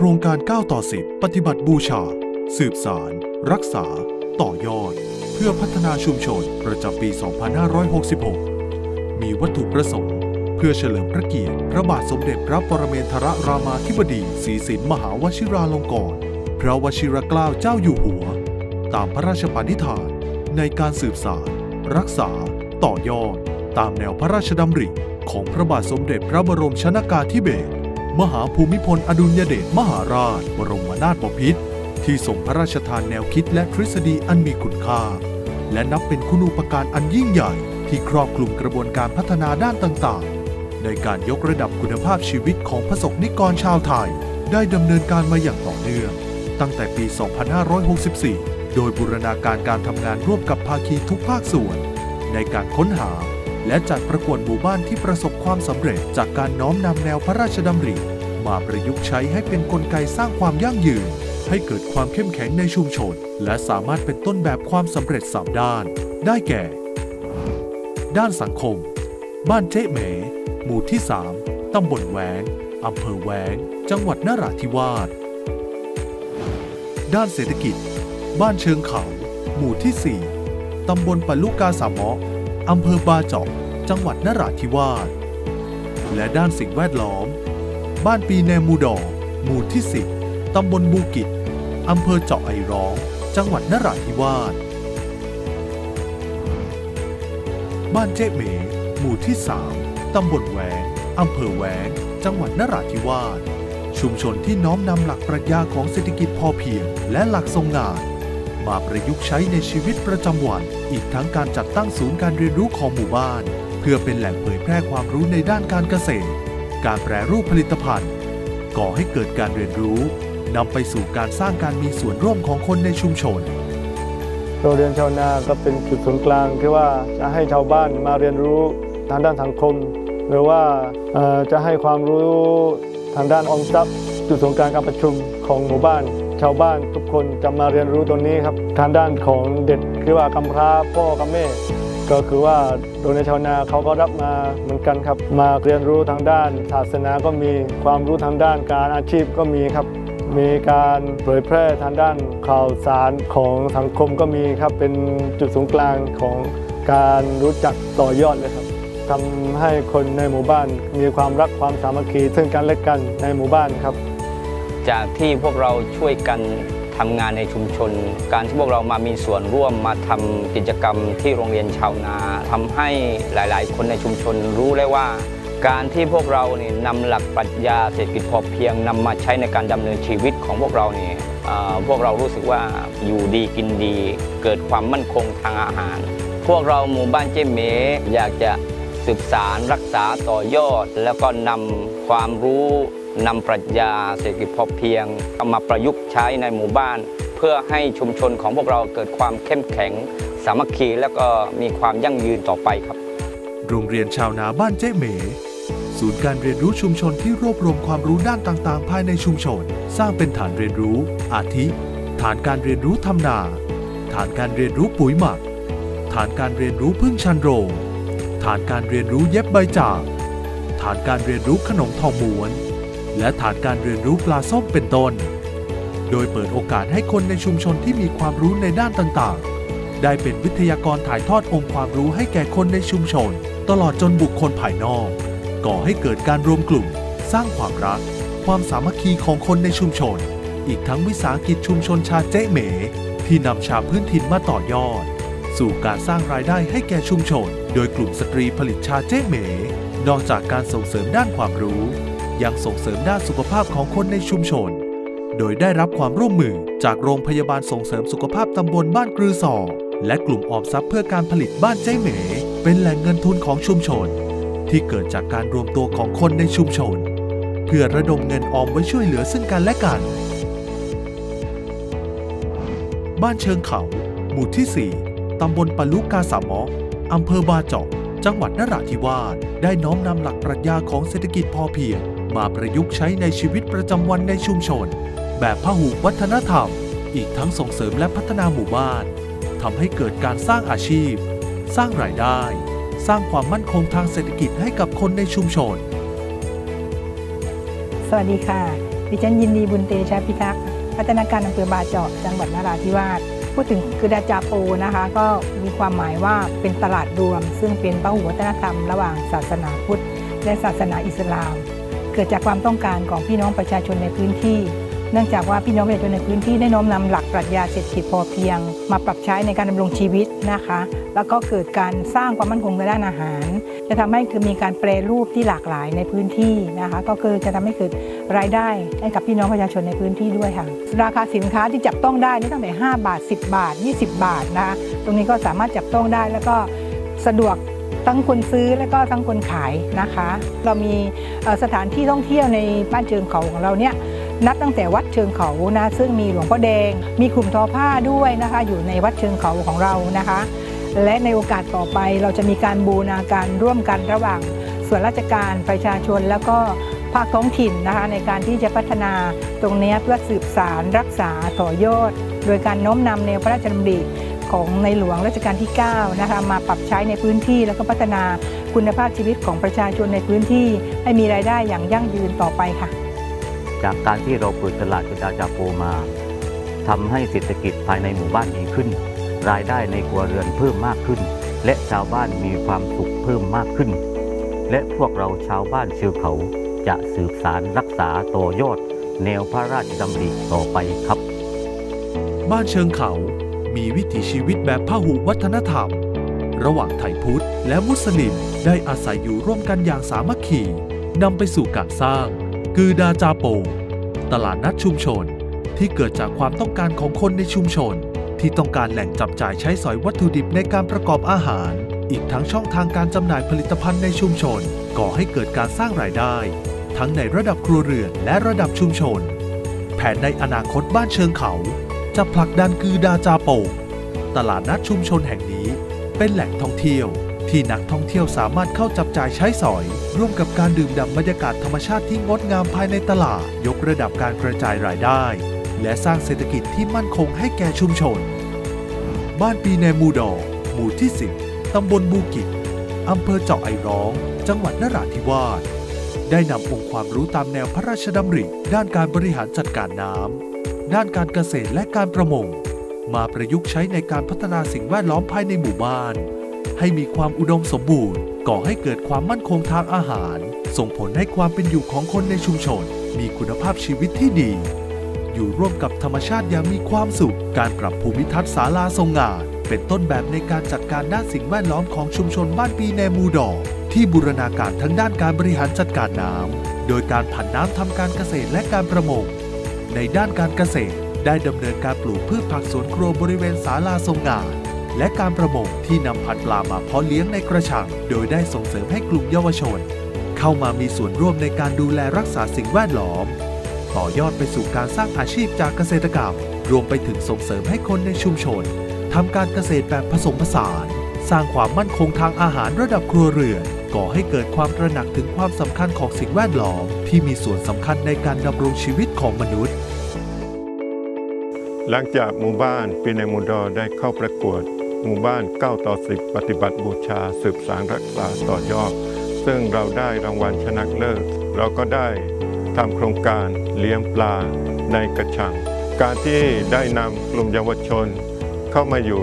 โครงการ 9 ต่อ 10 ปฏิบัติบูชา สืบสาร รักษา ต่อยอด เพื่อพัฒนาชุมชนประจำปี 2566 มีวัตถุประสงค์ เพื่อเฉลิมพระเกียรติพระบาทสมเด็จพระปรเมนทรรามาธิบดีศรีสินมหาวชิราลงกรณ์พระวชิรเกล้าเจ้าอยู่หัว ตามพระราชปณิธานในการสืบสาร รักษา ต่อยอด ตามแนวพระราชดำริของพระบาทสมเด็จพระบรมชนากาธิเบศร มหาภูมิพลอดุลยเดชมหาราช บรมนาถบพิตรที่ทรงพระราชทานแนวคิดและทฤษฎีอันมีคุณค่า และนับเป็นคุณูปการอันยิ่งใหญ่ที่ครอบคลุมกระบวนการพัฒนาด้านต่างๆ ในการยกระดับคุณภาพชีวิตของพระสงฆ์นิกรชาวไทย ได้ดำเนินการมาอย่างต่อเนื่อง ตั้งแต่ปี 2564 โดยบูรณาการการทำงานร่วมกับภาคีทุกภาคส่วน ในการค้นหา และจัดประกวดหมู่บ้านที่ประสบความสำเร็จ จากการน้อมนำแนวพระราชดำริ มาประยุกต์ใช้ให้เป็นนกลไกสร้างความยั่งยืน ให้เกิดความเข้มแข็งในชุมชน และสามารถเป็นต้นแบบความสำเร็จสามด้าน ได้แก่ ด้านสังคม บ้านเจ๊เหมหมู่ที่ 3 ตำบลแหวงอำเภอแหวง จังหวัดนราธิวาส ด้านเศรษฐกิจ บ้านเชิงเขา หมู่ที่ 4 ตำบลปะลุกาสามะ อำเภอบาเจาะจังหวัดนราธิวาส และด้านสิ่งแวดล้อม บ้านปีแนมูดอ หมู่ที่ 10 ตำบลบูกิจ อำเภอเจาะไอร้อง จังหวัดนราธิวาส บ้านเจ๊เหมหมู่ที่ 3 ตำบลแหวง อำเภอแหวง จังหวัดนราธิวาส ชุมชนที่น้อมนำหลักปรัชญาของเศรษฐกิจพอเพียง และหลักทรงงาน มาประยุกต์ใช้ในชีวิตประจำวัน อีกทั้งการจัดตั้งศูนย์การเรียนรู้ของหมู่บ้าน เพื่อเป็นแหล่งเผยแพร่ความรู้ในด้านการเกษตร การแปรรูปผลิตภัณฑ์ ก่อให้เกิดการเรียนรู้นำไปสู่การสร้างการมีส่วนร่วมของคนในชุมชนโรงเรียนชาวนาก็เป็นจุดศูนย์กลางที่ว่าจะให้ชาวบ้านมาเรียนรู้ทางด้านสังคม หรือว่าจะให้ความรู้ทางด้านออมทรัพย์ จุดศูนย์กลางการประชุมของหมู่บ้าน ชาวบ้านทุกคนจะมาเรียนรู้ตรงนี้ครับทางด้านของเด็กคือว่ากำพร้าพ่อกับแม่ก็คือว่าโรงเรียนชาวนาเขาก็รับมาเหมือนกันครับ มาเรียนรู้ทางด้าน ศาสนาก็มีความรู้ทางด้านการอาชีพก็มีครับ มีการเผยแพร่ทางด้านข่าวสารของสังคมก็มีครับ เป็นจุดศูนย์กลางของการรู้จักต่อยอดเลยครับทำให้คนในหมู่บ้านมีความรักความสามัคคีซึ่งกันและกันในหมู่บ้านครับ จากที่พวกเราช่วยกันทำงานในชุมชน การที่พวกเรามามีส่วนร่วมมาทำกิจกรรมที่โรงเรียนชาวนาทำให้หลาย ๆ คนในชุมชนรู้เลยว่า การที่พวกเราเนี่ยนำหลักปรัชญาเศรษฐกิจพอเพียงนำมาใช้ในการดำเนินชีวิตของพวกเราเนี่ยพวกเรารู้สึกว่าอยู่ดีกินดี เกิดความมั่นคงทางอาหาร พวกเราหมู่บ้านเจ๊เมอยากจะสืบสารรักษาต่อยอด แล้วก็นำความรู้ นำปรัชญาเศรษฐกิจพอเพียงเอามาประยุกต์ใช้ในหมู่บ้าน เพื่อให้ชุมชนของพวกเราเกิดความเข้มแข็ง สามัคคีแล้วก็มีความยั่งยืนต่อไปครับ โรงเรียนชาวนาบ้านเจ๊เหมศูนย์การเรียนรู้ชุมชนที่รวบรวมความรู้ด้านต่างๆ ภายในชุมชน สร้างเป็นฐานเรียนรู้ อาทิ ฐานการเรียนรู้ทำนา ฐานการเรียนรู้ปุ๋ยหมัก ฐานการเรียนรู้พึ่งชันโรง ฐานการเรียนรู้เย็บใบจาก ฐานการเรียนรู้ขนมทองม้วน และฐานการเรียนรู้ปลาส้มเป็นต้น โดยเปิดโอกาสให้คนในชุมชนที่มีความรู้ในด้านต่างๆ ได้เป็นวิทยากรถ่ายทอดองค์ความรู้ให้แก่คนในชุมชน ตลอดจนบุคคลภายนอก ก่อให้เกิดการรวมกลุ่ม สร้างความรัก ความสามัคคีของคนในชุมชน อีกทั้งวิสาหกิจชุมชนชาเจ๊เหม ที่นำชาพื้นถิ่นมาต่อยอด สู่การสร้างรายได้ให้แก่ชุมชน โดยกลุ่มสตรีผลิตชาเจ๊เหม นอกจากการส่งเสริมด้านความรู้ ยังส่งเสริมด้านสุขภาพของคนในชุมชน โดยได้รับความร่วมมือจากโรงพยาบาลส่งเสริมสุขภาพตำบลบ้านกรือสอและกลุ่มออมทรัพย์เพื่อการผลิตบ้านเจ๊เหมเป็นแหล่งเงินทุนของชุมชน ที่เกิดจากการรวมตัวของคนในชุมชน เพื่อระดมเงินออมไว้ช่วยเหลือซึ่งกันและกัน บ้านเชิงเขา หมู่ที่ 4 ตำบลปะลุกาสามเมาะอำเภอบาเจาะจังหวัดนราธิวาสได้น้อมนำหลักปรัชญาของเศรษฐกิจพอเพียง มาประยุกต์ใช้ในชีวิตประจำวันในชุมชน แบบพหุวัฒนธรรม อีกทั้งส่งเสริมและพัฒนาหมู่บ้านทำให้เกิดการสร้างอาชีพ สร้างรายได้ สร้างความมั่นคงทางเศรษฐกิจให้กับคนในชุมชน สวัสดีค่ะ ดิฉันยินดีบุญเตชะพิทักษ์พัฒนาการอำเภอบาเจาะจังหวัดนราธิวาสพูดถึงคือดาจาโปนะคะ ก็มีความหมายว่าเป็นตลาดรวม ซึ่งเป็นพหุวัฒนธรรมระหว่างศาสนาพุทธ และศาสนาอิสลาม กิดจากความต้องการของพี่น้องประชาชนในพื้นที่ เนื่องจากว่าพี่น้องประชาชนในพื้นที่ได้น้อมนำหลักปรัชญาเศรษฐกิจพอเพียง มาปรับใช้ในการดำรงชีวิตนะคะ แล้วก็เกิดการสร้างความมั่นคงในด้านอาหาร จะทำให้คือมีการแปรรูปที่หลากหลายในพื้นที่นะคะ ก็คือจะทำให้เกิดรายได้ให้กับพี่น้องประชาชนในพื้นที่ด้วยค่ะ ราคาสินค้าที่จับต้องได้นี่ตั้งแต่ 5 บาท 10 บาท 20 บาทนะคะตรงนี้ก็สามารถจับต้องได้แล้วก็สะดวก ทั้งคนซื้อและก็ทั้งคนขายนะคะ เรามีสถานที่ท่องเที่ยวในบ้านเชิงเขาของเราเนี่ยนับตั้งแต่วัดเชิงเขานะซึ่งมีหลวงพ่อแดง มีกลุ่มทอผ้าด้วยนะคะ อยู่ในวัดเชิงเขาของเรานะคะ และในโอกาสต่อไปเราจะมีการบูรณาการร่วมกันระหว่างส่วนราชการประชาชนแล้วก็ภาคท้องถิ่นนะคะในการที่จะพัฒนาตรงนี้เพื่อสืบสารรักษาต่อยอด โดยการโน้มนำแนวพระราชดำริ ของในหลวงรัชกาลที่9นะคะมาปรับใช้ในพื้นที่แล้วก็พัฒนาคุณภาพชีวิตของประชาชนในพื้นที่ ให้มีรายได้อย่างยั่งยืนต่อไปค่ะ จากการที่เราเปิดตลาดกระดาจาโปมาทำให้เศรษฐกิจภายในหมู่บ้านดีขึ้น รายได้ในครัวเรือนเพิ่มมากขึ้น และชาวบ้านมีความสุขเพิ่มมากขึ้น และพวกเราชาวบ้านเชิงเขาจะสืบสารรักษาต่อยอด แนวพระราชดำริต่อไปครับ บ้านเชิงเขา มีวิถีชีวิตแบบพหุวัฒนธรรม ระหว่างไทยพุทธและมุสลิมได้อาศัยอยู่ร่วมกันอย่างสามัคคีนำไปสู่การสร้าง กือดาจาโป ตลาดนัดชุมชน ที่เกิดจากความต้องการของคนในชุมชน ที่ต้องการแหล่งจับจ่ายใช้สอยวัตถุดิบในการประกอบอาหาร อีกทั้งช่องทางการจำหน่ายผลิตภัณฑ์ในชุมชน ก่อให้เกิดการสร้างรายได้ ทั้งในระดับครัวเรือนและระดับชุมชน แผนในอนาคตบ้านเชิงเขา จะผลักดันกือดาจาโป ตลาดนัดชุมชนแห่งนี้ เป็นแหล่งท่องเที่ยว ที่นักท่องเที่ยวสามารถเข้าจับจ่ายใช้สอย ร่วมกับการดื่มด่ำบรรยากาศธรรมชาติที่งดงามภายในตลาด ยกระดับการกระจายรายได้ และสร้างเศรษฐกิจที่มั่นคงให้แก่ชุมชน บ้านปีแนมูดอหมู่ที่10ตำบลบูกิจอำเภอเจาะไอร้อง จังหวัดนราธิวาสได้นำองค์ความรู้ตามแนวพระราชดำริ ด้านการบริหารจัดการน้ำ ด้านการเกษตรและการประมง มาประยุกต์ใช้ในการพัฒนาสิ่งแวดล้อมภายในหมู่บ้าน ให้มีความอุดมสมบูรณ์ ก่อให้เกิดความมั่นคงทางอาหาร ส่งผลให้ความเป็นอยู่ของคนในชุมชน มีคุณภาพชีวิตที่ดี อยู่ร่วมกับธรรมชาติอย่างมีความสุข การปรับภูมิทัศน์ศาลาทรงงานเป็นต้นแบบในการจัดการด้านสิ่งแวดล้อมของชุมชนบ้านปีแนมูดอที่บูรณาการทั้งด้านการบริหารจัดการน้ำ โดยการผันน้ำทำการเกษตรและการประมง ในด้านการเกษตร ได้ดำเนินการปลูกพืชผักสวนครัวบริเวณศาลาทรงงาน และการประมงที่นำพันธุ์ปลามาเพาะเลี้ยงในกระชัง โดยได้ส่งเสริมให้กลุ่มเยาวชน เข้ามามีส่วนร่วมในการดูแลรักษาสิ่งแวดล้อม ต่อยอดไปสู่การสร้างอาชีพจากเกษตรกรรม รวมไปถึงส่งเสริมให้คนในชุมชนทำการเกษตรแบบผสมผสาน สร้างความมั่นคงทางอาหารระดับครัวเรือน ก่อให้เกิดความตระหนักถึงความสำคัญของสิ่งแวดล้อมที่มีส่วนสำคัญในการดำรงชีวิตของมนุษย์ หลังจากหมู่บ้านปีในมูดอได้เข้าประกวด หมู่บ้าน 9 ต่อ 10 ปฏิบัติบูชา สืบสารรักษาต่อยอด ซึ่งเราได้รางวัลชนะเลิศเราก็ได้ทำโครงการเลี้ยงปลาในกระชัง การที่ได้นำกลุ่มเยาวชนเข้ามาอยู่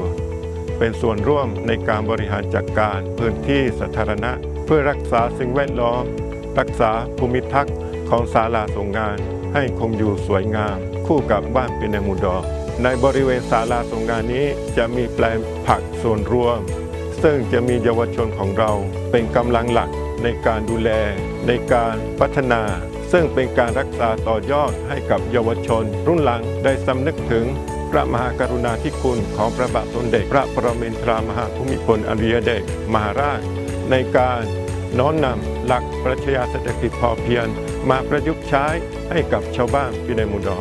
เป็นส่วนร่วมในการบริหารจัดการพื้นที่สาธารณะ เพื่อรักษาสิ่งแวดล้อม รักษาภูมิทัศน์ของศาลาสงงาน ให้คงอยู่สวยงาม คู่กับบ้านปีนังมูดอในบริเวณศาลาสงงานนี้จะมีแปลงผักส่วนรวม ซึ่งจะมีเยาวชนของเราเป็นกำลังหลักในการดูแล ในการพัฒนา ซึ่งเป็นการรักษาต่อยอดให้กับเยาวชน รุ่นหลังได้สำนึกถึงพระมหากรุณาธิคุณของพระบาทสมเด็จพระปรมินทรามหาภูมิพลอดุลยเดชมหาราช ในการน้อมนำหลักปรัชญาเศรษฐกิจพอเพียงมาประยุกต์ใช้ให้กับชาวบ้านปีในมูดอ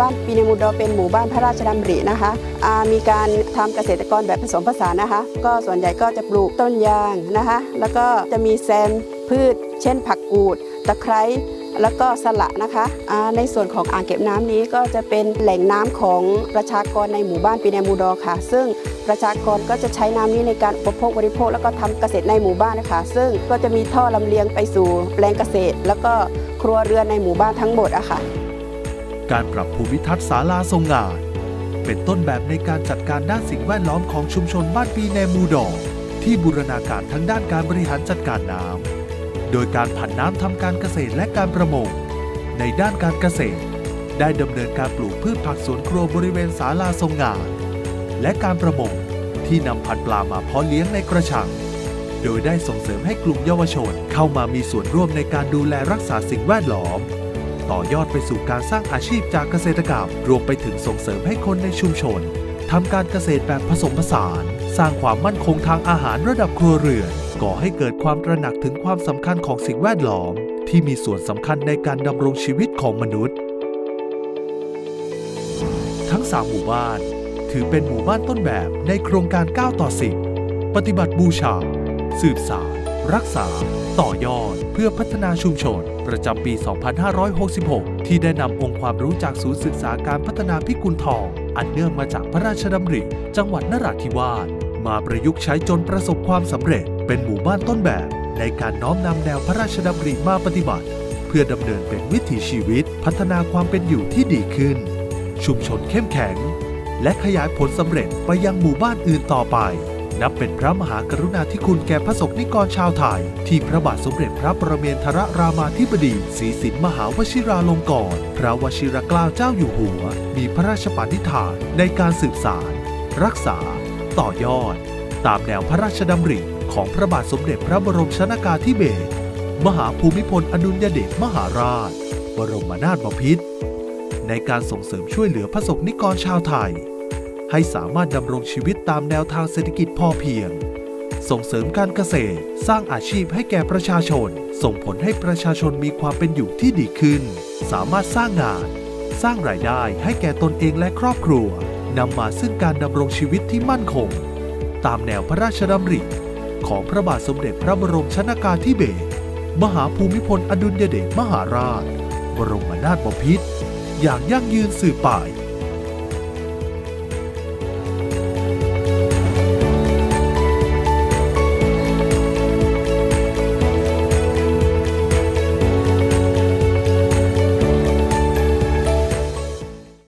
บ้านปีเนมูดอเป็นหมู่บ้านพระราชดำรินะคะามีการทำเกษตรกรแบบผสมผสานนะคะ ก็ส่วนใหญ่ก็จะปลูกต้นยางนะคะ แล้วก็จะมีแซมพืช เช่นผักกูด ตะไคร้ แล้วก็สละนะคะในส่วนของอ่างเก็บน้ำนี้ก็จะเป็นแหล่งน้ำของประชากรในหมู่บ้านปีแนมูดอค่ะ ซึ่งประชากรก็จะใช้น้ำนี้ในการอุปโภคบริโภค แล้วก็ทำเกษตรในหมู่บ้านนะคะ ซึ่งก็จะมีท่อลำเลียงไปสู่แปลงเกษตร แล้วก็ครัวเรือนในหมู่บ้านทั้งหมดอะค่ะ การปรับภูมิทัศน์ศาลาทรงงานเป็นต้นแบบในการจัดการด้านสิ่งแวดล้อมของชุมชนบ้านปีแนมูดอที่บูรณาการทั้งด้านการบริหารจัดการน้ำ โดยการผันน้ำทำการเกษตรและการประมง ในด้านการเกษตร ได้ดำเนินการปลูกพืชผักสวนครัวบริเวณศาลาทรงงาน และการประมงที่นำพันธุ์ปลามาเพาะเลี้ยงในกระชัง โดยได้ส่งเสริมให้กลุ่มเยาวชนเข้ามามีส่วนร่วมในการดูแลรักษาสิ่งแวดล้อม ต่อยอดไปสู่การสร้างอาชีพจากเกษตรกรรม รวมไปถึงส่งเสริมให้คนในชุมชนทำการเกษตรแบบผสมผสาน สร้างความมั่นคงทางอาหารระดับครัวเรือน ก่อให้เกิดความตระหนักถึงความสำคัญของสิ่งแวดล้อม ที่มีส่วนสำคัญในการดำรงชีวิตของมนุษย์ ทั้ง 3 หมู่บ้าน ถือเป็นหมู่บ้านต้นแบบในโครงการ 9 ต่อ 10 ปฏิบัติบูชา สืบสาร รักษา ต่อยอด เพื่อพัฒนาชุมชน ประจำปี 2566 ที่ได้นำองค์ความรู้จากศูนย์ศึกษาการพัฒนาพิกุลทอง อันเนื่องมาจากพระราชดำริ จังหวัดนราธิวาสมาประยุกต์ใช้จนประสบความสำเร็จ เป็นหมู่บ้านต้นแบบในการน้อมนำแนวพระราชดำริมาปฏิบัติ เพื่อดำเนินเป็นวิถีชีวิตพัฒนาความเป็นอยู่ที่ดีขึ้น ชุมชนเข้มแข็ง และขยายผลสำเร็จไปยังหมู่บ้านอื่นต่อไป นับเป็นพระมหากรุณาธิคุณแก่พระสงฆ์นิกรชาวไทย ที่พระบาทสมเด็จพระประเมนทรรามาธิบดีศรีสินมหาวชิราลงกรณพระวชิรเกล้าเจ้าอยู่หัว มีพระราชปณิธานในการสืบสาร รักษา ต่อยอด ตามแนวพระราชดำริ ของพระบาทสมเด็จพระบรมชนากาธิเบศรมหาภูมิพลอดุลยเดชมหาราช บรมนาถบพิตรในการส่งเสริมช่วยเหลือพระสงนิกรชาวไทย ให้สามารถดำรงชีวิตตามแนวทางเศรษฐกิจพอเพียง ส่งเสริมการเกษตรสร้างอาชีพให้แก่ประชาชน ส่งผลให้ประชาชนมีความเป็นอยู่ที่ดีขึ้น สามารถสร้างงาน สร้างรายได้ให้แก่ตนเองและครอบครัวนำมาซึ่งการดำรงชีวิตที่มั่นคง ตามแนวพระราชดำริ ของพระบาทสมเด็จพระบรมชนากาธิเบศรมหาภูมิพลอดุลยเดชมหาราช บรมนาถบพิตรอย่างยั่งยืนสืบไป